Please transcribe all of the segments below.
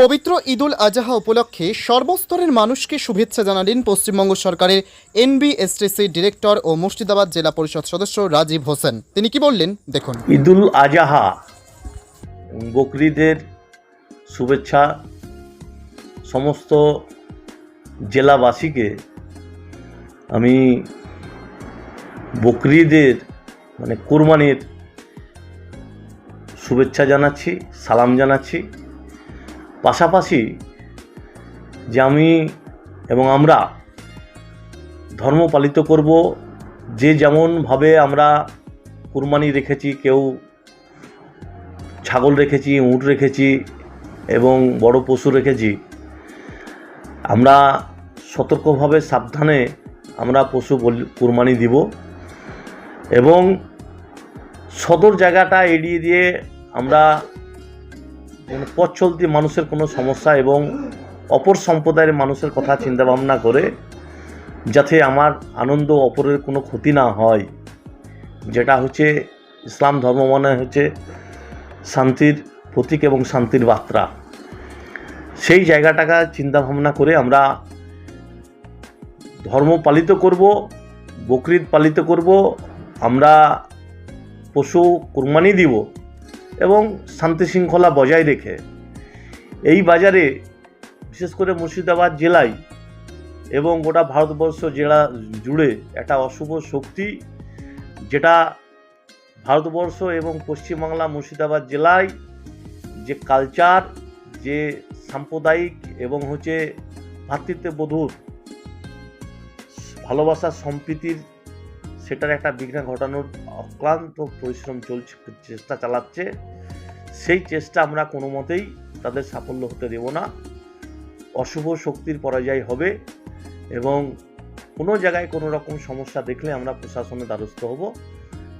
পবিত্র ঈদুল আজহা উপলক্ষে সর্বস্তরের মানুষকে শুভেচ্ছা জানালেন পশ্চিমবঙ্গ সরকারের এনবিএসটিসি ডিরেক্টর ও মুর্শিদাবাদ জেলা পরিষদ সদস্য রাজীব হোসেন। তিনি কি বললেন? দেখুন। ঈদুল আজাহা বকরিদের শুভেচ্ছা সমস্ত জেলাবাসীকে আমি বকরিদের মানে কোরবানির শুভেচ্ছা জানাচ্ছি, সালাম জানাচ্ছি। পাশাপাশি যে আমি এবং আমরা ধর্ম পালিত করব, যে যেমনভাবে আমরা কুরবানি রেখেছি, কেউ ছাগল রেখেছি, উঁট রেখেছি এবং বড় পশু রেখেছি, আমরা সতর্কভাবে সাবধানে আমরা পশু কুরবানি দিব এবং সদর জায়গাটা এড়িয়ে দিয়ে আমরা মানে পথ চলতি মানুষের কোনো সমস্যা এবং অপর সম্প্রদায়ের মানুষের কথা চিন্তা ভাবনা করে যাতে আমার আনন্দ অপরের কোনো ক্ষতি না হয়, যেটা হচ্ছে ইসলাম ধর্ম মানে হচ্ছে শান্তির প্রতীক এবং শান্তির বার্তা। সেই জায়গাটাকে চিন্তা ভাবনা করে আমরা ধর্ম পালিত করব, বকরিদ পালিত করব, আমরা পশু কুরবানি দিব। এবং শান্তি শৃঙ্খলা বজায় রেখে এই বাজারে, বিশেষ করে মুর্শিদাবাদ জেলায় এবং গোটা ভারতবর্ষ জেলা জুড়ে একটা অশুভ শক্তি, যেটা ভারতবর্ষ এবং পশ্চিমবাংলা, মুর্শিদাবাদ জেলায় যে কালচার যে সাম্প্রদায়িক এবং হচ্ছে ভ্রাতৃত্ববোধুর ভালোবাসার সম্প্রীতির সেটার একটা বিঘ্ন ঘটানোর অক্লান্ত পরিশ্রম চলছে, চেষ্টা চালাচ্ছে। সেই চেষ্টা আমরা কোনো মতেই তাদের সাফল্য হতে দেব না। অশুভ শক্তির পরাজয় হবে এবং কোনো জায়গায় কোনো রকম সমস্যা দেখলে আমরা প্রশাসনের দ্বারস্থ হব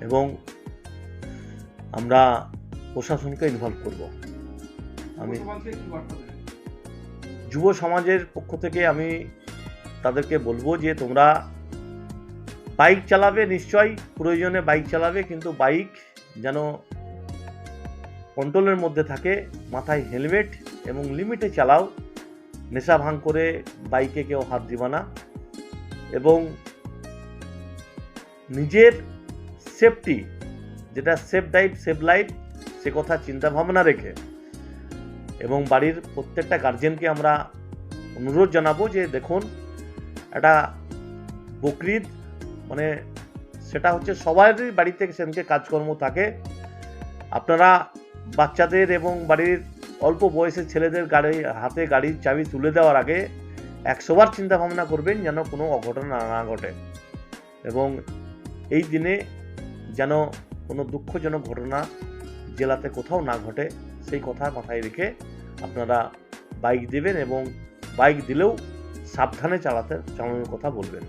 এবং আমরা প্রশাসনকে ইনভলভ করব। আমি যুব সমাজের পক্ষ থেকে আমি তাদেরকে বলব যে তোমরা বাইক চালাবে নিশ্চয়ই, প্রয়োজনে বাইক চালাবে, কিন্তু বাইক যেন কন্ট্রোলের মধ্যে থাকে, মাথায় হেলমেট এবং লিমিটে চালাও, নেশা ভাঙ করে বাইকে কেউ হাত দিবা না এবং নিজের সেফটি যেটা সেফ ড্রাইভ সেফ লাইফ সে কথা চিন্তা ভাবনা রেখে এবং বাড়ির প্রত্যেকটা গার্জেনকে আমরা অনুরোধ জানাব যে দেখুন, একটা বকরিদ মানে সেটা হচ্ছে সবারই বাড়িতে সেদিনকে কাজকর্ম থাকে। আপনারা বাচ্চাদের এবং বাড়ির অল্প বয়সের ছেলেদের গাড়ি, হাতে গাড়ির চাবি তুলে দেওয়ার আগে একশোবার চিন্তা ভাবনা করবেন যেন কোনো অঘটন না ঘটে। এবং এই দিনে যেন কোনো দুঃখজনক ঘটনা জেলাতে কোথাও না ঘটে, সেই কথা মাথায় রেখে আপনারা বাইক দেবেন এবং বাইক দিলেও সাবধানে চালাতে, চালানোর কথা বলবেন।